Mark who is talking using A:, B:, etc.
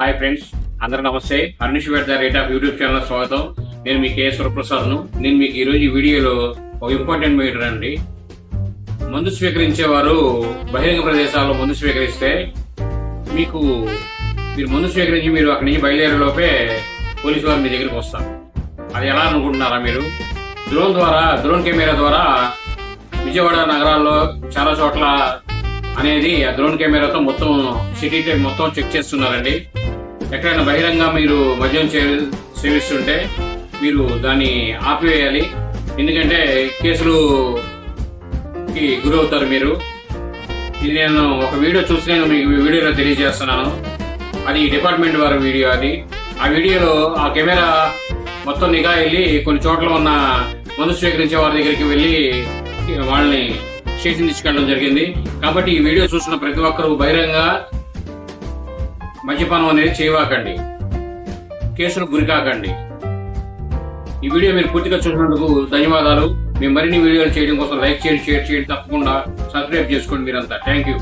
A: Hi friends అందరూ నమస్తే. హర్నిష్ the rate of YouTube channel స్వాగతం. నేను మీ కే ప్రసాద్ను నేను మీకు ఈరోజు ఈ వీడియోలో ఒక ఇంపార్టెంట్ మీటర్ అండి. మందు స్వీకరించేవారు బహిరంగ ప్రదేశాల్లో మందు స్వీకరిస్తే మీకు మీరు మందు స్వీకరించి మీరు అక్కడి నుంచి బయలుదేరేలోపే పోలీసు వారు మీ దగ్గరికి వస్తారు. అది ఎలా అనుకుంటున్నారా మీరు? డ్రోన్ ద్వారా డ్రోన్ కెమెరా ద్వారా విజయవాడ నగరాల్లో చాలా చోట్ల అనేది ఆ డ్రోన్ కెమెరాతో మొత్తం సిటీ మొత్తం చెక్ చేస్తున్నారండి. ఎక్కడైనా బహిరంగ మీరు మద్యం చే- సేవిస్తుంటే మీరు దాన్ని ఆపివేయాలి. ఎందుకంటే కేసులు కి గురవుతారు మీరు. ఇది నేను ఒక వీడియో చూసి నేను మీకు వీడియోలో తెలియజేస్తున్నాను. అది డిపార్ట్మెంట్ వారి వీడియో అది. ఆ వీడియోలో ఆ కెమెరా మొత్తం నిఘా వెళ్ళి కొన్ని చోట్ల ఉన్న మందు స్వీకరించే వారి దగ్గరికి వెళ్ళి వాళ్ళని స్టేషన్ తీసుకెళ్ళడం జరిగింది. కాబట్టి ఈ వీడియో చూసిన ప్రతి ఒక్కరూ బహిరంగ మద్యపానం అనేది చేయవాకండి. కేసులకు గురికాకండి. ఈ వీడియో మీరు పూర్తిగా చూసినందుకు ధన్యవాదాలు. మేము మరిన్ని వీడియోలు చేయడం కోసం లైక్ చేయండి షేర్ చేయండి. తప్పకుండా సబ్స్క్రైబ్ చేసుకోండి మీరంతా. Thank you.